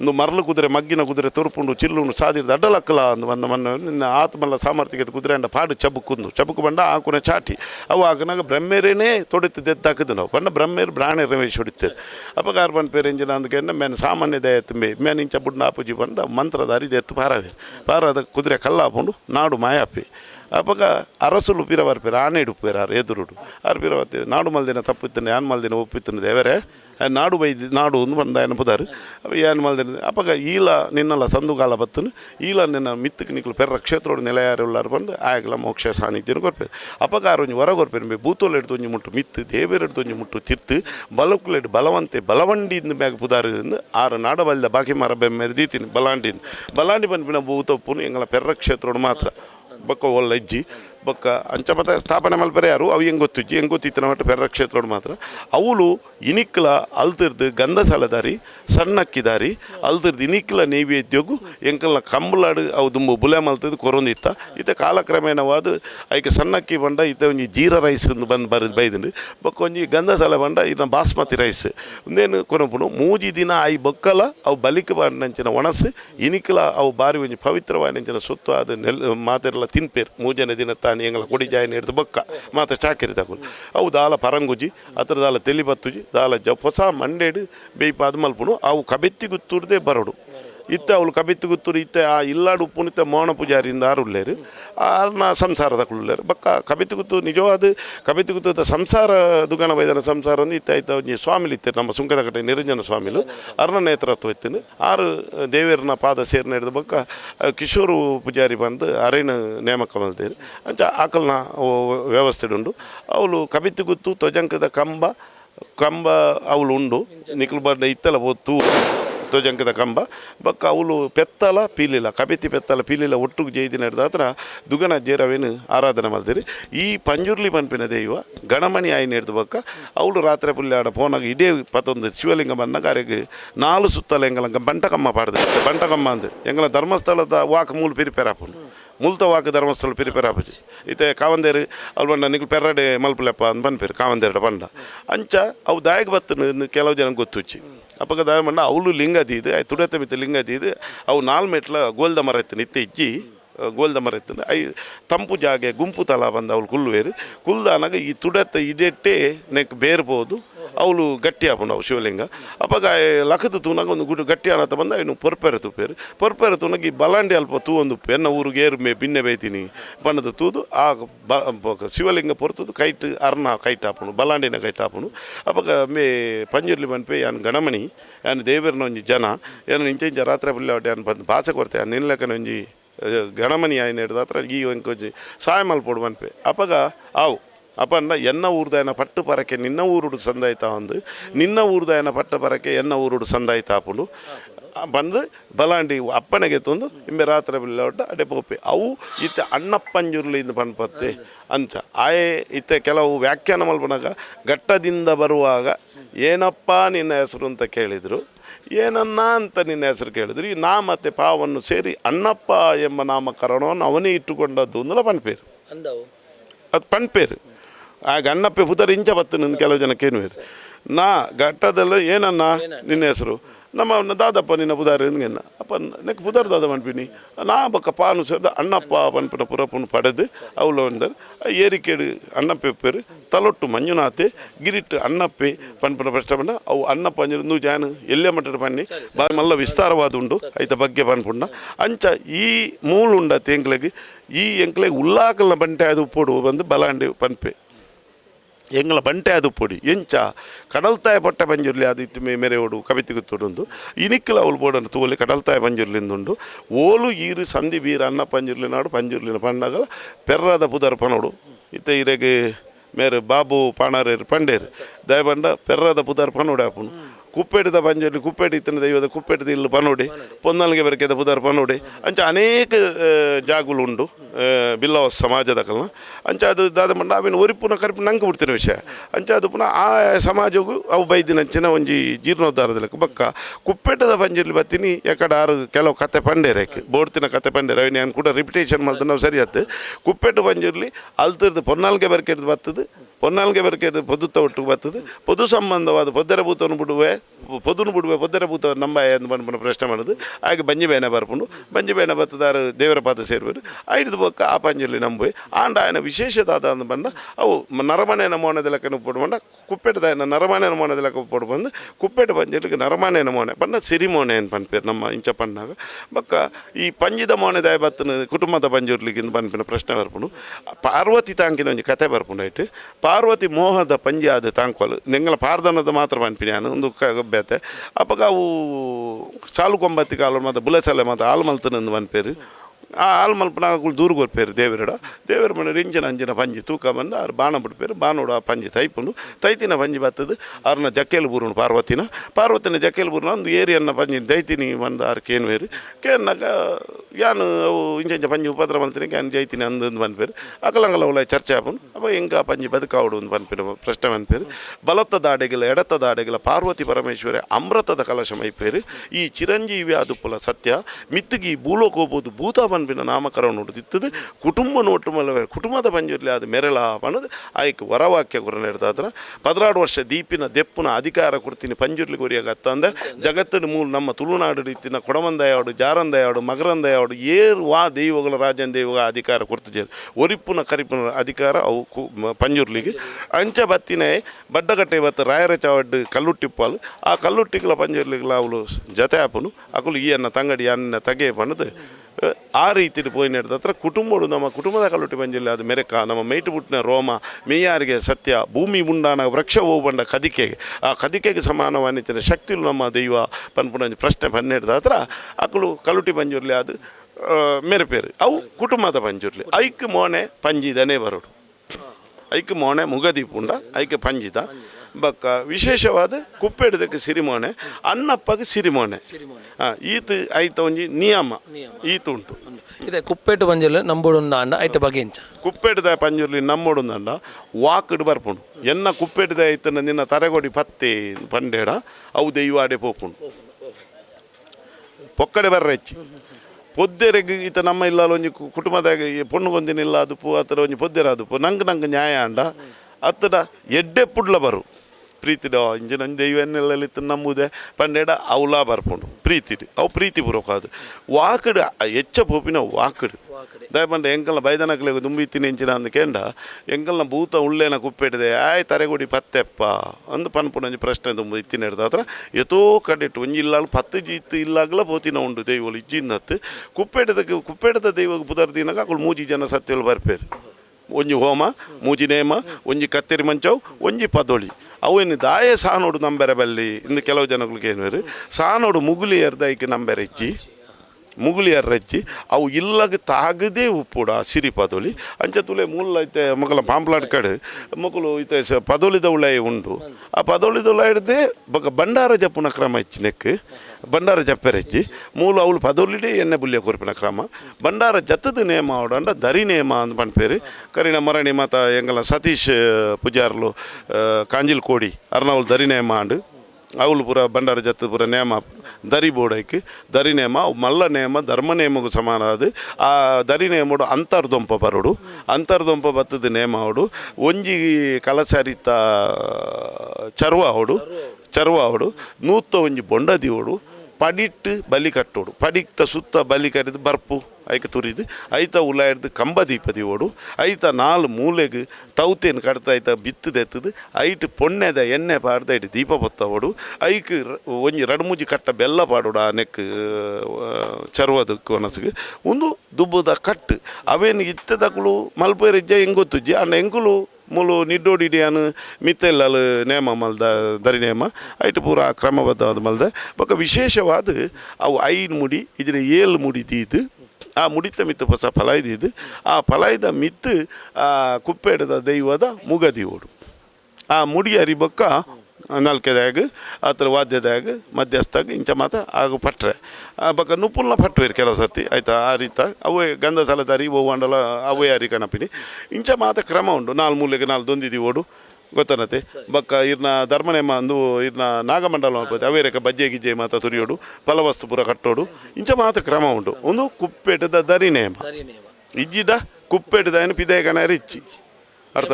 ಒಂದು ಮರಳು ಕುದುರೆ, ಮಗ್ಗಿನ ಕುದುರೆ ತುರುಪುಂಡು, ಚಿಲ್ಲುಂಡು, ಸಾದಿರ್ದ ಅಡ್ಡಲಕ್ಕಲ ಅಂದ ಮನ್ನ ಮನ್ನ ನಿನ್ನ ಆತ್ಮಲ್ಲ ಸಾಮರ್ಥ್ಯದ ಕುದುರೆ ಅಂಡ ಪಾಡು ಚಬುಕುಂದು. ಚಬುಕು ಬಂಡ ಆಕುನ ಚಾಟಿ. ಅವು ಆಗನಾಗ ಬ್ರಹ್ಮೇರೇನೇ ತೊಡಿತು ದೆತ್ತಾಕದು ನಾವು. ಬಣ್ಣ ಬ್ರಹ್ಮೇರು ಬ್ರಾಣೆ ರಮೇಶ್ ಹೊಡಿತೇರು ಅಪಕಾರ ಬಂದ ಪೇರು ಎಂಜಿನ ಅಂದ್ಕೆ ಮೇನ್ ಸಾಮಾನ್ಯ ದಯತ್ತು ಮೇ ಮೇನ್ ಇಂಚ ಬುಡ್ನ ಆಪುಜಿ ಬಂದ ಮಂತ್ರದ ಅರಿದೆತ್ತು ಪಾರಾವೇರು ಪಾರಾದ ಕುದುರೆ ಕಲ್ಲಾಪುಂಡು, ನಾಡು ಮಾಯಾಪಿ. ಅಪಗ ಅರಸುಲು ಪಿರ ಬರ್ಪೇರು ಆನೆ ಇಡುಪೇರು ಆರು ಎದುರುಡು ಆರು ಪಿರ ಬರ್ತೀವಿ ನಾಡು ಮಲ್ದಿನ ತಪ್ಪಿತ್ತನೆ, ಯಾನ್ ಮಲ್ದಿನ ಒಪ್ಪಿತ್ತನೆ ದೇವರೇ? ನಾಡು ಬೈದಿ ನಾಡು ಒಂದು ಬಂದ ಏನು ಪುದಾರು ಯಾನ್ ಮಲ್ದಿನ ಅಪಗ ಈಲ ನಿನ್ನಲ್ಲ ಸಂದುಗಾಲ ಬತ್ತನು, ಈಲ ನಿನ್ನ ಮಿತ್ತಕ್ಕೆ ನಿಕ್ಲು ಪೆರ್ರ ಕ್ಷೇತ್ರೋಡು ನೆಲೆಯಾರು ಉಳ್ಳಾರು ಬಂದು ಮೋಕ್ಷ ಸಾನ್ನಿಧ್ಯನ ಕೊರ್ಪೇರು ಅಪಗಾರ ಒಂಜಿ ಹೊರ ಕೊರ್ಪೇರು ಬೂತೋಲ್ ಎಡ್ದು ಒಂಜಿ ಮುಟ್ಟು ಮಿತ್ತು, ದೇವೇರು ಎಡ್ದು ಒಂಜಿ ಮುಟ್ಟು ತಿರ್ತು ಬಲಕುಲೆಡ್ ಬಲವಂತೆ ಬಲವಂಡಿಯಿಂದ ಮ್ಯಾಗ ಪುದಾರು ಆರು ನಾಡ ಬಲ್ದ ಬಾಕಿ ಮರ ಬೆಮ್ಮೆರು ದೀತಿನಿ ಬಲಾಂಡಿಂದ. ಬಲಾಂಡಿ ಬಂದ್ಬಿಡ ಭೂತಪ್ಪುನು ಎಂಗಳ ಪೆರ್ರ ಕ್ಷೇತ್ರೋಡು ಮಾತ್ರ. ba ko ji ಬೊಕ್ಕ ಅಂಚ ಸ್ಥಾಪನೆ ಮಲ್ಪರೆ ಯಾರು? ಅವು ಹೆಂಗೆ ಗೊತ್ತಿಜ್ಜಿ ಹೆಂಗೆ ಗೊತ್ತಿತ್ತು ಮಟ್ಟ ಪೆರ್ರ ಕ್ಷೇತ್ರಗಳು ಮಾತ್ರ. ಅವಳು ಇನಿಕ್ಲ ಅಲ್ತಿರ್ದು ಗಂಧಸಾಲ ದಾರಿ ಸಣ್ಣಕ್ಕಿದಾರಿ ಅಲ್ತಿರ್ದು ಇನಿಕ್ಲ ನೈವೇದ್ಯಗು ಎಂಕಲ್ನ ಕಂಬಲಾಡು ಅವು ದುಂಬು ಬುಲೆ ಮಲ್ತದ್ದು ಕೊರೊಂದಿತ್ತ ಇತ್ತ. ಕಾಲಕ್ರಮೇಣವಾದ ಐಕೆ ಸಣ್ಣಕ್ಕಿ ಬಂಡ, ಇತ್ತ ಒಂಜಿ ಜೀರಾ ರೈಸ್ ಬಂದು ಬರದು ಬೈದಂಡು ಬೊಕ್ಕ ಒಂಜಿ ಗಂಧಸಾಲ ಬಂಡ ಇನ್ನ ಬಾಸ್ಮತಿ ರೈಸ್. ಒಂದೇನು ಕೊನಪುನು, ಮೂಜಿ ದಿನ ಐ ಬೊಕ್ಕಲ ಅವು ಬಲಿಕ ಬಂಡಂಚಿನ ಒಣಸು, ಇನಿಕ್ಲ ಅವು ಬಾರಿ ಒಂಜಿ ಪವಿತ್ರವಾದಂಚಿನ ಸುತ್ತು ಅದು ನೆಲ್ ಮಾತೆಲ್ಲ ತಿನ್ಪೇರು ಮೂಜನೆ ದಿನ ತಾನು ಎಂಗಳ ಕೊಡಿ ಜಾಯನ ಹಿಡಿದು ಬೊಕ್ಕ. ಮಾತ ಚಾಕಿರಿ ತಗೊಳು ಅವು ದಾಲ ಪರಂಗುಜಿ ಅತ್ರ ದಾಲ ತೆಲಿ ಬತ್ತುಜಿ ದಾಲ ಜ ಹೊಸ ಮಂಡೇಡು ಬೇಯ್ಪ ಅದು ಮಲ್ಪುನು ಅವು ಕಬೆತ್ತಿ ಗುತ್ತೂರ್ದೆ ಬರಡು. ಇತ್ತ ಅವಳು ಕಬಿತ್ತು ಗುತ್ತೂರು, ಇತ್ತೆ ಆ ಇಲ್ಲಾಡು ಉಪ್ಪುನಿತ್ತ ಮೋಹನ ಪೂಜಾರಿಯಿಂದ ಆರುಳ್ಳೇರು ಆರ್ನ ಸಂಸಾರದ ಕುಳ್ಳೇರು ಬಕ್ಕ ಕಬಿತ್ತು ಗುತ್ತು ನಿಜವಾದ ಕಬಿತ್ತು ಗುತ್ತದ ಸಂಸಾರ ದುಗಣ ವೈದ್ಯನ ಸಂಸಾರ ಅಂದ್ರೆ ಇತ್ತ ಒಂಜಿ ಸ್ವಾಮಿಲಿ ಇತ್ತೆ ನಮ್ಮ ಸುಂಕದ ಕಟ್ಟೆ ನಿರಂಜನ ಸ್ವಾಮಿಲು. ಅರ್ನ ನೇತೃತ್ವ ಇತ್ತೇನೆ. ಆರು ದೇವೇರನ ಪಾದ ಸೇರ್ನ ಹಿಡಿದ ಬಕ್ಕ ಕಿಶೋರು ಪೂಜಾರಿ ಬಂದು ಅರೇನ ನೇಮಕ ಮಲ್ತೇರು ಅಂಚ ಆಕಲ್ನ ವ್ಯವಸ್ಥೆ ಉಂಡು ಅವಳು ಕಬಿತ್ತು ಗುತ್ತು, ತ್ವಜಂಕದ ಕಂಬ ಕಂಬ ಅವಳು ಉಂಡು. ನಿಖಿಲ್ ಬಂಡ ಇತ್ತಲ ಬೊತ್ತು ತೋಜಂಕದ ಕಂಬ. ಬಕ್ಕ ಅವಳು ಪೆತ್ತಲ ಪೀಲಿಲ್ಲ ಕಬೆತ್ತಿ ಪೆತ್ತಲ ಪೀಲಿಲ್ಲ, ಒಟ್ಟು ನಡೆದ ಹತ್ರ ದುಗಣ ಜೇರವೇನು ಆರಾಧನೆ ಮಾಡ್ತೀರಿ? ಈ ಪಂಜುರ್ಲಿ ಪನ್ಪಿನ ದೈವ, ಗಣಮಣಿ ಆಯಿ ನಡೆದ ಬಕ್ಕ, ಅವಳು ರಾತ್ರಿ ಪುಲ್ಯಾಡ ಪೋನಾಗ ಇಡೇ ಪತ್ತೊಂದು ಶಿವಲಿಂಗ ಬಂದ ಕಾರ್ಯಕ್ಕೆ ನಾಲು ಸುತ್ತಲ ಎಂಗಲಂಗ ಬಂಟಕಮ್ಮ ಪಾಡ್ದು, ಬಂಟಕಮ್ಮ ಅಂದ್ರೆ ಎಂಗಲ ಧರ್ಮಸ್ಥಳದ ವಾಕ್ ಮೂಲ ಪಿರಿಪೆರಾಪುನು ಮುಲ್ತ ಧರ್ಮಸ್ಥಳ ಧರ್ಮಸ್ಥಳ ಪಿರಿಪೆರಾಪಜಿ ಇತ್ತೆ ಕಾವಂದೇರು ಅಲ್ಲಿ ಬಂಡ ನಿಕ್ಲು ಪೆರ್ರಡೆ ಮಲ್ಪಲೆಪ್ಪ ಅಂತ ಬಂದ್ಪೇರು ಕಾವಂದೇರಡ ಬಂಡ ಅಂಚ ಅವು ದಾಯಕ ಬತ್ತನ ಕೆಲವು ಜನ ಗೊತ್ತುಚ್ಚಿ. ಅಪ್ಪಗ ದಾಯ ಬಂಡ ಅವಳು ಲಿಂಗ ದೀದು ತುಡತ ಮಿತ್ತ ಲಿಂಗ ದೀದು, ಅವು ನಾಲ್ ಮೆಟ್ಲ ಗೋಲ್ದ ಮರ ಇತ್ತು ನಿತ್ಯ ಇಜ್ಜಿ. ಗೋಲ್ದ ಮರ ಎತ್ತು ಐ, ತಂಪು ಜಾಗೆ ಗುಂಪು ತಲ ಬಂದ ಅವಳು ಕುಲ್ಲುವೇರು. ಕುಲ್ದಾನಾಗ ಈ ತುಡತ್ತ ಇಡೆಟ್ಟೆ ನೆಕ್ ಬೇರ್ಬೋದು. ಅವಳು ಗಟ್ಟಿ ಆಪುಂಡು ಅವು ಶಿವಲಿಂಗ. ಅಪ್ಪಗ ಲಕದು ತೂನಾಗ ಒಂದು ಗುಡು ಗಟ್ಟಿ ಆನತ ಬಂದ ಇನ್ನು ಪೊರ್ಪೆರ ತುಪ್ಪೇರು. ಪೊರ್ಪೆರ ತೂನಾಗ ಈ ಬಲಾಂಡಿ ಅಲ್ಪ ತೂ ಒಂದು ಎನ್ನ ಊರಿಗೆ ಏರು ಮೇ ಬಿನ್ನೆ ಬೈತೀನಿ ಬಣ್ಣದ ತೂದು. ಆ ಬ ಶಿವಲಿಂಗ ಪೊರ್ತದು, ಕೈಟ್ ಅರ್ನ ಕೈಟ್ ಆಪುಂಡು, ಬಲಾಂಡಿನ ಕೈಟ್ ಆಪುಂಡು. ಅಪ್ಪಗ ಮೇ ಪಂಜುರ್ಲಿ ಬಂದ್ಪೇ ಯಾನ್ ಗಣಮಣಿ, ಯಾನ್ ದೇವರನ ಒಂಜಿ ಜನ ಏನು ಇಂಚ ಇಂಚ ರಾತ್ರಿ ಬಿಲ್ಲ ಯಾನ್ ಬಂದು ಭಾಷೆ ಕೊಡ್ತೆ ಯಾನ್ ನಿನ್ಲಕನ ಒಂಜಿ ಗಣಮನಿ ಆಯ್ನ ಹಿಡ್ದ ಹತ್ರ ಈ ಒಂಕೊಂಜಿ ಸಹಾಯ ಮಲ್ಪೊಡು ಮನ್ಪೆ. ಅಪಗ ಆವು. ಅಪಂಡ ಎನ್ನ ಊರ್ದಾಯನ ಪಟ್ಟು ಪರಕ್ಕೆ ನಿನ್ನ ಊರುಡು ಸಂದಾಯ್ತಾ ಒಂದು ನಿನ್ನ ಊರ್ದಾಯನ ಪಟ್ಟ ಪರಕ್ಕೆ ಎನ್ನ ಊರುಡು ಸಂದಾಯ್ತಾ ಆ ಬಂದು ಬಲಾಂಡಿ ಅಪ್ಪನೆಗೆ ತಂದು ಇಂಬೆ ರಾತ್ರಿ ಬಿಲ್ಲ ಅಡೆ ಪೋಪೆ ಅವು ಇತ್ತೆ ಅಣ್ಣಪ್ಪಂಜುರ್ಲಿಂದ ಬಂದ್ಪತ್ತೆ ಅಂತ ಆಯೆ ಇತ್ತೆ ಕೆಲವು ವ್ಯಾಖ್ಯಾನ ಮಲ್ಪನಾಗ ಘಟ್ಟದಿಂದ ಬರುವಾಗ ಏನಪ್ಪ ನಿನ್ನ ಹೆಸರು ಅಂತ ಕೇಳಿದರು. ಏನನ್ನ ಅಂತ ನಿನ್ನ ಹೆಸರು ಕೇಳಿದ್ರಿ ನಾ ಮತ್ತೆ ಪಾವನ್ನು ಸೇರಿ ಅಣ್ಣಪ್ಪ ಎಂಬ ನಾಮಕರಣವನ್ನು ಅವನೇ ಇಟ್ಟುಕೊಂಡದ್ದು ಅಂದ್ರೆ ಅಂದವು. ಅದು ಪನ್ಪೇರು. ಆಗ ಅಣ್ಣಪ್ಪೆ ಹುದರಿಂಚ ಬತ್ತು ನನ್ನ ಕೆಲವು ಜನಕ್ಕೇನು ಹೇಳಿ ನಾ ಘಟ್ಟದಲ್ಲ ಏನನ್ನ ನಿನ್ನ ಹೆಸರು? ನಮ್ಮ ದಾದಪ್ಪ ನಿನ್ನ ಪುದಾರ ಎಂಗೆನ್ನ ಅಪ್ಪ ನೆಕ್ ಪುದಾರ್ ದಾದ ಪನ್ಪಿನಿ ನಾ ಬಕ್ಕ ಪಾನು ಸೇರ್ದ ಅಣ್ಣಪ್ಪ ಪನ್ಪಿನ ಪುರಪ್ಪನ ಪಡೆದು ಅವಳು ಅಂದರು. ಏರಿಕೇಡು ಅಣ್ಣಪ್ಪೆ ಪೇರು ತಲೊಟ್ಟು ಮಂಜುನಾಥೆ ಗಿರಿಟ್ಟು ಅಣ್ಣಪ್ಪೆ ಪನ್ಪಿನ ಪ್ರಶ್ನೆ ಬಂದ ಅವು ಅಣ್ಣಪ್ಪ ಅಂಜರು ನೂ ಜಾನು ಎಲ್ಲೇ ಮಟ್ಟದ ಪನ್ನಿ? ಬಾರಿ ಮಲ್ಲ ವಿಸ್ತಾರವಾದ ಉಂಡು. ಐತ ಬಗ್ಗೆ ಪನ್ಪುಂಡ ಅಂಚ ಈ ಮೂಳುಂಡ ಎಂಕ್ಲೆಗೆ ಈ ಎಂಕ್ಲೆಗೆ ಉಲ್ಲಾಕಲ್ನ ಬಂಟೆ ಅದು ಪೋಡು ಬಂದು ಬಲಾಂಡಿ ಪನ್ಪೆ. ಎಂಗಳ ಬಂಟೆ ಅದು ಪೊಡಿ. ಎಂಚ ಕಡಲ್ತಾಯ ಪಟ್ಟ ಪಂಜುರ್ಲಿ ಅದು ಇತ್ತು ಮೇ ಮೇರೆ ಓಡು ಕವಿತೆ ಗುತ್ತೊಡುಂದು ಇನಿಕ್ಕಲ ಅವಳು ಬೋಡನ್ನು ತೂಲಿ ಕಡಲ್ತಾಯ ಪಂಜುರ್ಲಿಂದುಂಡು ಓಲು, ಈರು ಸಂಧಿ ಬೀರ, ಅನ್ನ ಪಂಜುರ್ಲಿ ನಾಡು ಪಂಜುರ್ಲಿನ ಪಂಡಗಲ ಪೆರ್ರದ ಪುದರ್ ಪನೋಡು ಇತ್ತ ಇರೆಗೆ ಮೇರೆ ಬಾಬು ಪಾಣಾರೇರು ಪಂಡೇರು. ದಯಬಂಡ ಪೆರ್ರದ ಪುದರ್ ಪನೋಡೆ ಆಪುನು ಕುಪ್ಪೆಡಿದ ಪಂಜುರ್ಲಿ ಕುಪ್ಪೆಡಿ ಇತ್ತಿನ ದೈವದ ಕುಪ್ಪೆಡಿದ ಇಲ್ಲಿ ಪನೋಡಿ. ಪೊನ್ನಲ್ಗೆ ಬರಕೆದ ಪುದರ್ ಪನೋಡಿ ಅಂಚ ಅನೇಕ ಜಾಗುಲು ಉಂಡು ಬಿಲ್ಲವ ಸಮಾಜದ ಕಲ್ನ? ಅಂಚ ಅದು ದಾದ ಮಂಡ ಅವಿನ ಒರಿಪುನ ಕರಿಪು ನಂಗೆ ಬಿಡ್ತಿನ ವಿಷಯ. ಅಂಚ ಅದು ಪುನಃ ಆ ಸಮಾಜಗೂ ಅವು ಬೈದಿನಂಚಿನ ಒಂಜಿ ಜೀರ್ಣೋದ್ಧಾರದ ಬಕ್ಕ. ಕುಪ್ಪೆಟ್ಟದ ಪಂಜಿರ್ಲಿ ಬತ್ತೀನಿ, ಯಾಕಡೆ ಆರು ಕೆಲವು ಕತೆ ಪಂಡೇರಕ್ಕೆ ಬೋಡ್ತಿನ ಕತೆ ಪಂಡೇರ. ಅವಿನ ಕೂಡ ರಿಪಿಟೇಷನ್ ಮಾಡಿದ್ರೆ ನಾವು ಸರಿ ಆಯ್ತು ಕುಪ್ಪೆಟ್ಟು ಪಂಜಿರ್ಲಿ ಅಲ್ತಿರ್ದು ಪೊನ್ನಾಲ್ಗೆ ಬರ್ಕಿರ್ದು ಬತ್ತದು, ಪೊನ್ನಾಲ್ಗೆ ಬರ್ಕಿರ್ದು ಪೊದುತ್ತ ಒಟ್ಟು ಬತ್ತದು. ಪೊದು ಸಂಬಂಧವಾದ ಪೊದ್ದೆರ ಭೂತವನ್ನು ಬಿಡುವೆ, ಪೊದುನು ಬಿಡುವೆ, ಪೊದ್ದರ ಭೂತವನ್ನು ನಂಬ ಎಂದು ಬಂದು ಪ್ರಶ್ನೆ ಮಾಡೋದು. ಹಾಗೆ ಬಂಜಿ ಬೇನೆ ಬರ್ಪುಂಡು. ಬಂಜಿ ಬೇನೆ ಬತ್ತದಾರು ದೇವರ ಪಾದ ಸೇರುವರು ಐದು ಯುವಕ ಆ ಪಂಜಲಿ ನಂಬಿ. ಆಂಡ ಆಯನ ವಿಶೇಷದಾದ ಅಂದ ಅವು ನರಮನೆ ನಮೂನೆದ ಲೆಕ್ಕನ ಪೋಡು ಬಂಡ ಆಯ್ನ ನರಮನೆ ನಮೂನೆದ ಲೆಕ್ಕ ಪೋಡು ಬಂದು, ಕುಪ್ಪೆಟ ಪಂಜಲಿಗೆ ನರಮನೆ ನಮೋನೆ ಪಂಡ ಸಿರಿಮೋನೆ ಏನು ಪನ್ಪೇರು ನಮ್ಮ ಇಂಚ ಪಣ್ಣಾಗ ಬಕ್ಕ ಈ ಪಂಜಿದ ಮೋನೆದಾಯ ಬತ್ತನ ಕುಟುಂಬದ ಪಂಜೂರ್ಲಿಗಿಂದ ಪನ್ಪಿನ ಪ್ರಶ್ನೆ ಬರ್ಪುಂಡು. ಪಾರ್ವತಿ ತಾಂಕಿನ ಒಂಜಿ ಕತೆ ಬರ್ಪುಂಡಾಯ್ತು ಪಾರ್ವತಿ ಮೋಹದ ಪಂಜಿ ಆದ ತಾಂಕೋಲು ನಿಂಗಳ ಪಾರ್ದನದ ಮಾತ್ರ ಪನ್ಪಿನ ನಾನು, ಒಂದು ಬೇತೆ ಅಪ್ಪಗ ಅವು ಸಾಲು ಕೊಂಬತ್ತಿ ಕಾಲು ಮತ್ತು ಬುಲೆಸಲೆ ಮತ್ತು ಆಲ್ಮಲ್ತನಂದು ಪನ್ಪೇರು ಆಲ್ ಮಲ್ಪನಾಗಲು ದೂರ ಕೊರ್ಪೇರು ದೇವರಡ ದೇವರ ಮನೆ ರಿಂಜನ ಅಂಜಿನ ಪಂಜಿ ತೂಕ ಬಂದು ಅವ್ರು ಬಾಣ ಬಿಡ್ಪೇರು ಬಾನೋಡು ಆ ಪಂಜಿ ತೈಪುಂಡು. ತೈತಿನ ಪಂಜಿ ಬತ್ತದು ಅವ್ರನ್ನ ಜಕ್ಕೇಲು ಬೂರುನು ಪಾರ್ವತಿನ. ಪಾರ್ವತಿನ ಜಕ್ಕೇಲು ಬೂರುನ ಒಂದು ಏರಿಯನ್ನ ಪಂಜಿ ದೈತಿನಿ ಬಂದು ಅವ್ರು ಕೇನ್ವೇರು. ಕೇನ್ನಾಗ ಯಾನು ಅವು ಇಂಚ ಇಂಚ ಪಂಜಿ ಉಪದ್ರ ಮಲ್ತೀನಿ ಕ್ಯಾನ್ ಜೈತಿನಿ ಅಂದು ಒಂದು ಪನ್ಪೇರು ಅಕಲಂಗಲ ಉಲ ಚರ್ಚೆ ಆಪುನು ಅಪ್ಪ ಹೆಂಗ ಪಂಜಿ ಬದುಕಾವಡು ಒಂದು ಪನ್ಪೇರು ಪ್ರಶ್ನೆ ಪನ್ಪೇರು ಬಲತ್ತ ದಾಡೆಗಿಲ ಎಡತ ದಾಡೆಗಿಲ ಪಾರ್ವತಿ ಪರಮೇಶ್ವರಿ ಅಮೃತದ ಕಲಶ ಮೈಪೇರು ಈ ಚಿರಂಜೀವಿ ಆದುಪುಲ ಸತ್ಯ ಮಿತ್ತಿಗೆ ಭೂಲೋಕ ಹೋಗ್ಬೋದು ಭೂತ ಪನ್ಪಿನ ನಾಮಕರಣ ನೋಡುತ್ತಿತ್ತದೆ ಕುಟುಂಬ ನೋಟು ಮಲವೇ ಕುಟುಂಬದ ಪಂಜುರ್ಲಿ ಅದು ಮೆರಳ ಅನ್ನೋದು ಆಯ್ಕೆ ವರವಾಕ್ಯ ಗುರ ನಡೆದಾದ್ರ ಪದಿನಾರು ವರ್ಷ ದೀಪಿನ ದೆಪ್ಪುನ ಅಧಿಕಾರ ಕೊಡ್ತೀನಿ ಪಂಜುರ್ಲಿ ಗುರಿಯಾಗತ್ತ ಅಂದ ಜಗತ್ತಿನ ಮೂಲ ನಮ್ಮ ತುಳುನಾಡು ರೀತಿನ ಕೊಡಮಂದಯಾಡು ಜಾರಂದಯಾಡು ಮಗರಂದಯಾಡು ಏರು ವಾ ದೈವಗಳ ರಾಜನ್ ದೈವಗ ಅಧಿಕಾರ ಕೊಡ್ತಿದ್ದಾರೆ ಒರಿಪ್ಪುನ ಕರಿಪುನ ಅಧಿಕಾರ ಅವು ಕು- ಪಂಜುರ್ಲಿಗೆ. ಅಂಚ ಬತ್ತಿನ ಬಡ್ಡಗಟ್ಟೆ ಬತ್ತು ರಾಯರ ಚಾವಡ್ಡು ಕಲ್ಲುಟ್ಟಿಪ್ಪಲು. ಆ ಕಲ್ಲುಟ್ಟಿಗಳ ಪಂಜುರ್ಲಿಗಳ ಅವಳು ಜತೆ ಆಪನು ಅಕಲು ಈ ಅನ್ನ ತಂಗಡಿ ಅನ್ನ ತೆಗೆ ಪಣದು ಆ ರೀತಿಲಿ ಪೋಯಿನ ಹತ್ರ ಕುಟುಂಬಡು ನಮ್ಮ ಕುಟುಂಬದ ಕಲ್ಲೊಟ್ಟಿ ಪಂಜಿಲ್ಲ ಅದು ಮೆರೆಕ, ನಮ್ಮ ಮೈಟು ಬುಟ್ಟಿನ ರೋಮ, ಮೇಯಾರಿಗೆ ಸತ್ಯ, ಭೂಮಿ ಉಂಡಾನ ವೃಕ್ಷ ಬಂಡ ಕದಿಕೆಗೆ. ಆ ಕದಿಕೆಗೆ ಸಮಾನವಾನಿತಿನ ಶಕ್ತಿಲು ನಮ್ಮ ದೈವ? ಪನ್ಪುಣ ಪ್ರಶ್ನೆ ಪನ್ನೆಡ್ದ ಹತ್ರ ಅಕ್ಕಳು ಕಲ್ಲುಟಿ ಪಂಜುರ್ಲಿ ಅದು ಮೆರೆಪೇರು ಅವು ಕುಟುಂಬದ ಪಂಜುರ್ಲಿ ಐಕ್ ಮೋನೆ ಪಂಜಿದನೇ ಬರೋಡು. ಐಕ್ ಮೋನೆ ಮುಗದಿ ಪುಂಡ ಐಕ್ ಪಂಜಿದ. ಬಕ್ಕ ವಿಶೇಷವಾದ ಕುಪ್ಪೆಡ್ದಕ್ಕೆ ಸಿರಿಮೋನೆ ಅನ್ನಪ್ಪಗೆ ಸಿರಿಮೋನೆ. ಹಾಂ ಈತ ಐತ ಒಂಜಿ ನಿಯಮ. ಈತ ಉಂಟು. ಇದೆ ಕುಪ್ಪೆಟ್ಟು ಪಂಜುರ್ಲಿ ನಂಬುಡು ಅಂಡ ಐಟ ಬಗ್ಗೆ ಇಂಚ. ಕುಪ್ಪೆಟ್ಟದ ಪಂಜುರ್ಲಿ ವಾಕ್ ವಾಕಡ್ ಬರ್ಪುಂಡು ಎನ್ನ ಕುಪ್ಪೆಟ್ಟದ ಐತನ ನಿನ್ನ ತರೆಗೋಡಿ ಪತ್ತೆ ಪಂಡೇಡ ಅವು ದೈವಾಡೆ ಪೋಪುಂಡು ಪೊಕ್ಕಡೆ ಬರ್ರೆಚ್ಚಿ ಪೊದ್ದೆರೆಗ್ ಈತ ನಮ್ಮ ಇಲ್ಲ ಒಂಜಿ ಕುಟುಂಬದ ಕುಟುಂಬದಾಗ ಇಲ್ಲ ಅದು ಪೂ ಥರ ಒಂಜಿ ಪೊದ್ದೆರ ಅದು ಪೂ ನಂಗೆ ನಂಗೆ ನ್ಯಾಯ ಅಂಡ. ಅತ್ತಡ ಎಡ್ಡೆ ಪುಡ್ಲ ಬರು. ಪ್ರೀತಿಡ ಇಂಜಿನ ದೈವನ್ನೆಲ್ಲ ನಂಬುದೆ ಪಂಡೆಡ ಅವಲಾ ಬರ್ಪುಂಡು ಪ್ರೀತಿಡು ಅವು ಪ್ರೀತಿ ಪೂರ್ವಕ ಅದು ವಾಕಡು ಹೆಚ್ಚ ಪೋಪಿನ ವಾಕಡು. ದಯಪಂಡ ಎಂಕಲ್ನ ಬೈದನಕ್ಲೆ ದುಂಬಿತ್ತಿನ ಇಂಚಿನ ಅಂದ ಕೇಂಡ ಎಂಕಲ್ನ ಭೂತ ಉಳ್ಳೇನ ಕುಪ್ಪೆಟ್ಟಿದೆ ಆಯ್ ತರೆಗುಡಿ ಪತ್ತೆಪ್ಪ ಅಂದು ಪನ್ಪುನಂಜಿ ಪ್ರಶ್ನೆ ತುಂಬ ಇತ್ತಿನ ಹಿಡ್ದು. ಹತ್ರ ಎತೋ ಕಡಿಟ್ಟು ಒಂಜಿ ಇಲ್ಲಾಳು ಪತ್ತು ಜೀತ್ ಇಲ್ಲಾಗಲ ಪೋತಿನ ಉಂಡು ದೈವಲು ಇಜ್ಜಿಂದತ್ತು ಕುಪ್ಪೆಡದಕ್ಕೆ ಕುಪ್ಪೆಡದ ದೈವಕ್ಕೆ ಪುದರ್ದಿನಾಗ ಅಕ್ಕಳು ಮೂಜಿ ಜನ ಸತ್ಯಲು ಬರ್ಪೇರು. ಒಂಜಿ ಹೋಮ, ಮೂಜಿ ನೇಮ, ಒಂಜಿ ಕತ್ತರಿ ಮಂಚವು, ಒಂಜಿ ಪದೊಳಿ. ಅವೇನು ದಾಯ ಸಾನೋಡು ನಂಬೆರೆ ಬಲ್ಲಿ, ಇನ್ನು ಕೆಲವು ಜನಗಳಿಗೆ ಏನು ಸಾನೋಡು ಮುಗುಲಿ ಎರ್ದೈಕೆ ನಂಬೆರೆ ಇಚ್ಚಿ. ಮುಗುಲಿಯರ್ ರಚ್ಚಿ ಅವು ಇಲ್ಲಗ ತಾಗದೇ ಉಪ್ಪುಡ ಸಿರಿ ಪದೊಲಿ. ಅಂಚ ತುಲೆ ಮೂಲ ಐತೆ ಮಗಲ ಪಾಂಪ್ಲಾಡ್ ಕಡೆ ಮಗಲು ಐತೆ ಪದೊಲಿದ ಉಳಾಯಿ ಉಂಡು. ಆ ಪದೊಲಿದ ಉಳಾಯಿಡ್ದೆ ಬಗ ಭಂಡಾರ ಜಪ್ಪುನ ಕ್ರಮ ಹೆಚ್ಚಿನಕ್ಕೆ ಭಂಡಾರ ಜಪ್ಪೆರೆಚ್ಚಿ ಮೂಲ ಅವಳು ಪದೊಲಿಡೆ ಎಣ್ಣೆ ಬುಲ್ಯ ಕೊರ್ಪಿನ ಕ್ರಮ. ಭಂಡಾರ ಜತ್ತದ ನೇಮ ಅವಡಂಡ ದರಿ ನೇಮ ಅಂತ ಪನ್ಪೇರು. ಕರಿಣ ಮರಣಿ ಮಾತ ಎಂಗಲ ಸತೀಶ್, ಪೂಜಾರ್ಲು ಕಾಂಜಿಲ್ ಕೋಡಿ ಅರ್ನವಲ್ ದರಿ ನೇಮ ಅಂಡು. ಬಂಡಾರ ಜತ್ತು ಪೂರ ನೇಮ, ದರಿ ಬೋಡೈಕ್ ದರಿ ನೇಮ, ಮಲ್ಲ ನೇಮ, ಧರ್ಮ ನೇಮಗು ಸಮಾನ ಅದು ಆ ದರಿ ನೇಮಡು ಅಂತರ್ದೊಂಪ ಬರೋಡು. ಅಂತರ್ದೊಂಪ ಬತ್ತದ ನೇಮ ಅವಡು ಒಂಜಿ ಕಲಸರಿತ, ಚರ್ವ ಅವಡು ಚರ್ವ ಅವಡು ನೂತ ಒಂಜಿ ಬೊಂಡದಿ ಅವಡು ಪಡಿಟ್ಟು ಬಲಿ ಕಟ್ಟೋಡು. ಪಡಿಕ್ತ ಸುತ್ತ ಬಲಿ ಕರೆದು ಬರ್ಪು. ಐಕ ತುರಿದು, ಐತ ಉಲಾಯ್ದು ಕಂಬ ದೀಪದಿ ಓಡು, ಐತ ನಾಲ್ ಮೂಲೆಗೆ ತೌತೇನು ಕಡ್ತ ಐತ ಬಿತ್ತದೆತ್ತದು ಐಟ್ ಪೊಣ್ಣೆದ ಎಣ್ಣೆ ಪಾಡ್ದ ಐಟ್ ದೀಪ ಬತ್ತವಡು ಐಕ್ ರ- ಒಂಜಿ ರಡ್ ಮೂಜಿ ಕಟ್ಟ ಬೆಲ್ಲ ಪಾಡೋಡು ಆ ನೆಕ್ ಚರ್ವದ ಕೊನಸಿಗೆ ಒಂದು ದುಬ್ಬದ ಕಟ್ಟು ಅವೇನು ಇತ್ತದಕ್ಕಳು ಮಲ್ಪೇರಿಜ್ಜ ಹೆಂಗೊತ್ತುಜ್ಜಿ ಅಣ್ಣ ಹೆಂಗುಲು ಮುಲು ನಿಡ್ಡೋಡಿಡಿಯಾನು ಮಿತ್ತೆಲ್ಲಲು ನೇಮ ಮಲ್ದ, ದರಿ ನೇಮ, ಐಟ್ ಪೂರ ಕ್ರಮಬದ್ಧವಾದ ಮಲ್ದ. ಬೊಕ ವಿಶೇಷವಾದ ಅವು ಐನ್ ಮುಡಿ ಇದ್ರ ಏಳು ಮುಡಿ ತೀದು ಆ ಮುಡಿತ ಮಿತ್ತು ಹೊಸ ಫಲಾಯ್ದಿದ್ದು ಆ ಫಲಾಯ್ದ ಮಿತ್ತು, ಆ ಕುಪ್ಪೆಡದ ದೈವದ ಮುಗದಿವೋಡು ಆ ಮುಡಿ ಅರಿಬೊಕ್ಕ ನಾಲ್ಕೆದಾಗ ಆತರ ವಾದ್ಯದಾಗ, ಮಧ್ಯಸ್ಥಾಗ, ಇಂಚ ಮಾತ ಆಗ ಪಟ್ರೆ. ಆ ಬಕ್ಕ ನುಪ್ಪುಲ್ನ ಪಟ್ವೇರು ಕೆಲವು ಸರ್ತಿ, ಆಯ್ತಾ? ಆ ರೀತ. ಅವೇ ಗಂಧ ಸಲದಾರಿ, ಓ ಅಂಡಲ ಅವೇ ಅರಿ ಕಣಪಿನಿ ಇಂಚ ಮಾತ ಕ್ರಮ ಉಂಡು ನಾಲ್ ಮೂಲೆಗೆ ನಾಲ್ ದೊಂದಿದಿ ಓಡು. ಗೊತ್ತನತೆ ಬಕ್ಕ ಇರ್ನ ಧರ್ಮನೇಮ ಅಂದು ಇರ್ನ ನಾಗಮಂಡಲ ಮಾಡ್ಬೋದು ಅವೇ ರೇಖ ಬಜ್ಜೆ ಗಿಜ್ಜೆ ಮಾತ ತುರಿಯೋಡು ಫಲವಸ್ತು ಪೂರ ಕಟ್ಟೋಡು. ಇಂಚ ಮಾತ ಕ್ರಮ ಉಂಡು ಒಂದು ಕುಪ್ಪೆಟದ ದರಿ ನೇಮ ಇಜ್ಜಿಡ ಕುಪ್ಪೆಟದ ಏನು ಪಿದೆ ಕಣ ಇಚ್ಚಿ ಅರ್ಥ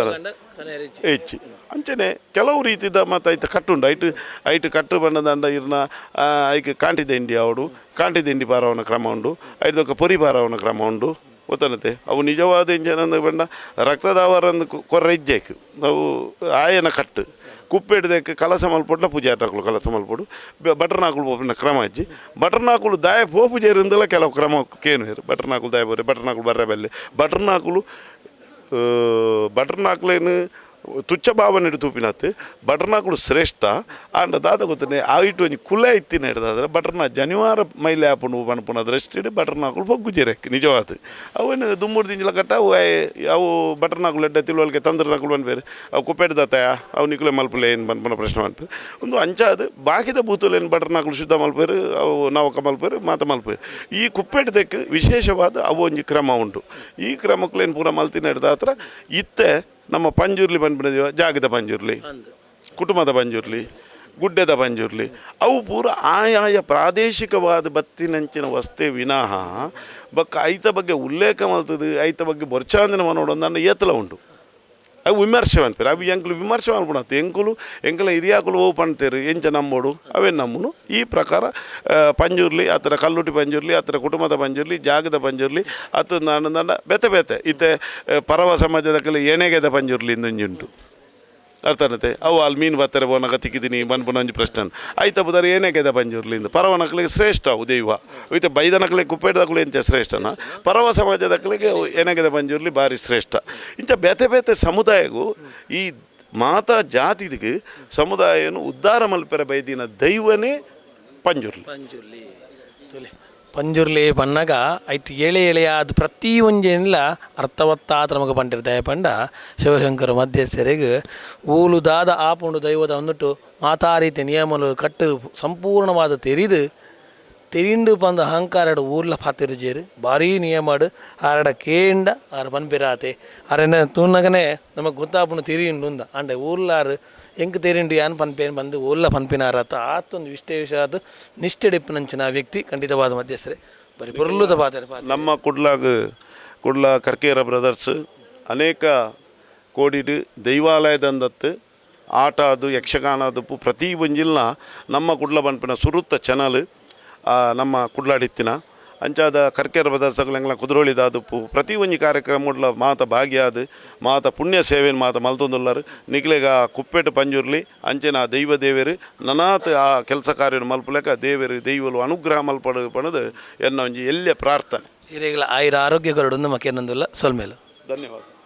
ಹೆಚ್ಚಿ. ಅಂಚನೆ ಕೆಲವು ರೀತಿದ ಮತ್ತು ಐತ ಕಟ್ಟುಂಡು ಐಟ್ ಐಟ್ ಕಟ್ಟು ಬಣ್ಣದಂಡ ಇರ್ನ ಐಕೆ ಐಕ್ ಕಾಂಟಿ ದಿಂಡಿ ಅವಡು ಕಾಂಟಿ ದಿಂಡಿ ಪಾರವನ ಕ್ರಮ ಉಂಡು. ಐದೊಕ್ಕ ಪೊರಿ ಪಾರವನ ಕ್ರಮ ಉಂಡು. ಗೊತ್ತನತೆ ಅವು ನಿಜವಾದ ಇಂಜನಂದ ಬಂಡ. ರಕ್ತದಾವರಂದು ಕೊರ್ರ ನಾವು ಅವು ಆಯನ ಕಟ್ಟು. ಕುಪ್ಪೆಡ್ದಕ್ಕೆ ಕಲಸ ಮಲ್ಪೊಡ್ಲ ಪೂಜಾರ್ನಾಕುಲು ಕಲಸ ಮಲ್ಪೊಡು. ಬಟರ್ನ ಪೋಪಿನ ಕ್ರಮ ಹಚ್ಚಿ. ಬಟರ್ನಾಕುಲು ದಾಯ ಪೋ ಪೂಜಾರಿಂದಲ ಕೆಲವು ಕ್ರಮ ಕೇನು ಬಟರ್ನಾಕುಲು ದಾಯ ಬೋರೆ ಬಟರ್ನಾಕುಲು ಬರ್ರೆ ಬೆಲ್ಲೆ. ಬಟರ್ನಾಕುಲು ಬಟರ್ನಾಕ್ಲೇನು ತುಚ್ಚ ಭಾವನೆ ತೂಪಿನತ್ತು ಬಟರ್ನಾಕುಲು ಶ್ರೇಷ್ಠ, ಆಂಡ ದಾದ ಗೊತ್ತನೆ ಆ ಇಟ್ಟು ಒಂಜಿ ಕುಲ ಇತ್ತಿನ ಹಿಡ್ದಾದ್ರೆ ಬಟರ್ನ ಜನಿವಾರ ಮೈಲೆ ಆಪುಂಡು ಪನ್ಪುನ ದೃಷ್ಟಿಡು ಬಟರ್ನಾಕುಲು ಬೊಗ್ಗು ಜೆರೆಕ್ ನಿಜವಾದ. ಅವನು ದುಮ್ಮೂರು ದಿಂಜಲ ಕಟ್ಟ, ಅವು ಅವು ಬಟರ್ನಾಕುಲು ಎಡ್ಡ ತಿಳುವಳಿಕೆ ತಂದ್ರನಾಕುಲು ಅನ್ಬೇರು. ಅವು ಕುಪ್ಪೆಡ್ದತ್ತಾಯ ಅವು ನಿಕುಲೆ ಮಲ್ಪಲೆ ಏನು ಪನ್ಪುನ ಪ್ರಶ್ನೆ ಅಂತ ಒಂದು ಅಂಚಾದ ಬಾಕಿದ ಬೂತುಲು ಏನು ಬಟರ್ನಾಕುಲು ಶುದ್ಧ ಮಲ್ಪೇರು ಅವು ನವಕ ಮಲ್ಪೇರು ಮಾತ ಮಲ್ಪೇರು ಈ ಕುಪ್ಪೆಡ್ದಕ್ಕೆ ವಿಶೇಷವಾದ ಅವು ಒಂಜಿ ಕ್ರಮ ಉಂಟು. ಈ ಕ್ರಮಕ್ಕಲೇನು ಪೂರ ಮಲ್ತಿನ ಹಿಡ್ದ ಹತ್ರ ಇತ್ತೆ ನಮ್ಮ ಪಂಜುರ್ಲಿ ಬಂದ್ಬಿಡಿದೀವ ಜಾಗದ ಪಂಜುರ್ಲಿ ಕುಟುಂಬದ ಪಂಜುರ್ಲಿ ಗುಡ್ಡದ ಪಂಜುರ್ಲಿ ಅವು ಪೂರ ಆಯಾಯ ಪ್ರಾದೇಶಿಕವಾದ ಬತ್ತಿನಂಚಿನ ವಸ್ತೆ ವಿನಃ ಬಕ್ಕ ಐತ ಬಗ್ಗೆ ಉಲ್ಲೇಖ ಮಾಡ್ತದೆ ಐತ ಬಗ್ಗೆ ಬೊರ್ಚಾಂದಿನ ಮನೋಡೊಂದು ಏತಲ ಉಂಟು. ಅವು ವಿಮರ್ಶೆ ಅನ್ಪೇರು ಅವು ಎಂಕುಲು ವಿಮರ್ಶೆ ಮಾಡ್ಬಿಡತ್ತೆ ಎಂಕುಲು ಎಂಕಲ ಹಿರಿಯಾಕುಲು ಓ ಪಣ್ತೇರು ಎಂಚ ನಂಬೋಡು ಅವೇ ನಮ್ಮನು? ಈ ಪ್ರಕಾರ ಪಂಜುರ್ಲಿ ಆತರ ಕಲ್ಲುಟಿ ಪಂಜುರ್ಲಿ ಆತರ ಕುಟುಂಬದ ಪಂಜುರ್ಲಿ, ಜಾಗದ ಪಂಜುರ್ಲಿ ಅತ್ತ ನಾನು ನನ್ನ ಬೆತೆ ಬೆತೆ. ಇತ್ತೆ ಪರವ ಸಮಾಜದ ಕಲೆ ಎಣೆಗೆದ ಪಂಜುರ್ಲಿ ಇಂದುಂಜುಂಟು ಅರ್ಥನತೆ ಅವು ಅಲ್ಲಿ ಮೀನು ಬರ್ತಾರೆ ಬೋನಾಗ ತಿಕ್ಕಿದ್ದೀನಿ ಬಂದು ಒಂಜಿ ಪ್ರಶ್ನೆ ಆಯ್ತಾ ಬುದಾರ ಏನೇಗೆದ ಪಂಜುರ್ಲಿಂದ ಪರವ ನಕಲಿಗೆ ಶ್ರೇಷ್ಠ ಅವು ದೈವ. ಇತ್ತೆ ಬೈದ ನಕಲಿಗೆ ಇಂಚ ಎಂಚ ಶ್ರೇಷ್ಠನ ಪರವ ಸಮಾಜದ ಕಲಿಗೆ ಏನೇಗೆದ ಪಂಜುರ್ಲಿ ಭಾರಿ ಶ್ರೇಷ್ಠ. ಇಂಚ ಬೇತೆ ಬೇತೆ ಸಮುದಾಯಗೂ ಈ ಮಾತಾ ಜಾತಿದಿಗೆ ಸಮುದಾಯನು ಉದ್ಧಾರ ಮಲ್ಪೆರ ಬೈದಿನ ದೈವನೇ ಪಂಜುರ್ಲಿ ಪಂಜುರ್ಲಿ ಪಂಜುರ್ಲಿ ಪನ್ನಗ ಐಟ್ ಎಳೆ ಎಳೆಯಾದ ಪ್ರತಿ ಒಂಜೇನಿಲ್ಲ ಅರ್ಥವತ್ತಾತ ನಮಗೆ ಪಂಡಿರ್ದಾಯ ಪಂಡ, ಶಿವಶಂಕರ ಮಧ್ಯಸ್ಥರಿಗೆ ಊಲು ದಾದ ಆಪುಂಡು ದೈವದ ಮಾತಾ ರೀತಿ ನಿಯಮಲು ಕಟ್ಟು ಸಂಪೂರ್ಣವಾದ ತೆರಿದು ತೆರಿಂಡು ಬಂದ ಅಹಂಕಾರ ಊರ್ಲ ಪಾತಿರುಜೇರು ಭಾರಿ ನಿಯಮಾಡು ಆರಡ ಕೇಂಡ ಆರ ಪನ್ಪಿರಾತೆ ಅರೆನ ತೂನಗನೆ ನಮಗೆ ಉಂದ. ತಿರಿಯುಂಡು ಅಂಡೆ ಊರ್ಲಾರು ಎಂಕ್ ತಿರಿಂಡು ಯಾನ್ ಪನ್ಪೇನು ಬಂದು ಊರ್ಲ ಪನ್ಪಿನಾರತ ಆತೊಂದು ವಿಶೇಷ ಅದು ನಿಷ್ಠೆಡಿಪ್ಪಿನಂಚಿನ ವ್ಯಕ್ತಿ, ಖಂಡಿತವಾದ ಮಧ್ಯಸ್ಥರೇ. ಬರೀ ಪಾತ್ರ ಪಾತ್ರೆ. ನಮ್ಮ ಕುಡ್ಲಾಗ, ಕುಡ್ಲ ಕರ್ಕೇರ ಬ್ರದರ್ಸ್ ಅನೇಕ ಕೋಡಿಡು ದೈವಾಲಯದಂದತ್ತು ಆಟ ಅದು ಯಕ್ಷಗಾನ ಅದು ಪ್ರತಿ ಒಂಜಿಲ್ನ ನಮ್ಮ ಕುಡ್ಲ ಪನ್ಪಿನ ಸುರುತ್ತ ಚಾನಲ್ ನಮ್ಮ ಕುಡ್ಲಾಡಿತ್ತಿನ ಅಂಚಾದ ಕರ್ಕೆರ ಬದರ್ಸಗಳಂಗ್ಲ ಪು. ಪ್ರತಿ ಒಂಜಿ ಕಾರ್ಯಕ್ರಮಗಳ ಮಾತ ಭಾಗಿಯಾದ ಮಾತ ಪುಣ್ಯ ಸೇವೆನ ಮಾತ ಮಲ್ತೊಂದುಲ್ಲರು. ನಿಕ್ಲೆಗ ಕುಪ್ಪೆಟ್ಟು ಪಂಜುರ್ಲಿ ಅಂಚೆನ ದೈವ ದೇವರು. ನನಾತ್ ಆ ಕೆಲಸ ಕಾರ್ಯ ಮಲ್ಪಲೆಕ ದೇವರು ದೈವಲು ಅನುಗ್ರಹ ಮಲ್ಪಡ ಪಣದು ಎನ್ನ ಒಂಜಿ ಎಲ್ಯ ಪ್ರಾರ್ಥನೆ. ಹಿರೇಗಲ ಆಯುರ ನಮಗೆ ಮಕ್ಕೇನೊಂದುಲ್ಲ ಸೊಲ್ಮೇಲು. ಧನ್ಯವಾದ.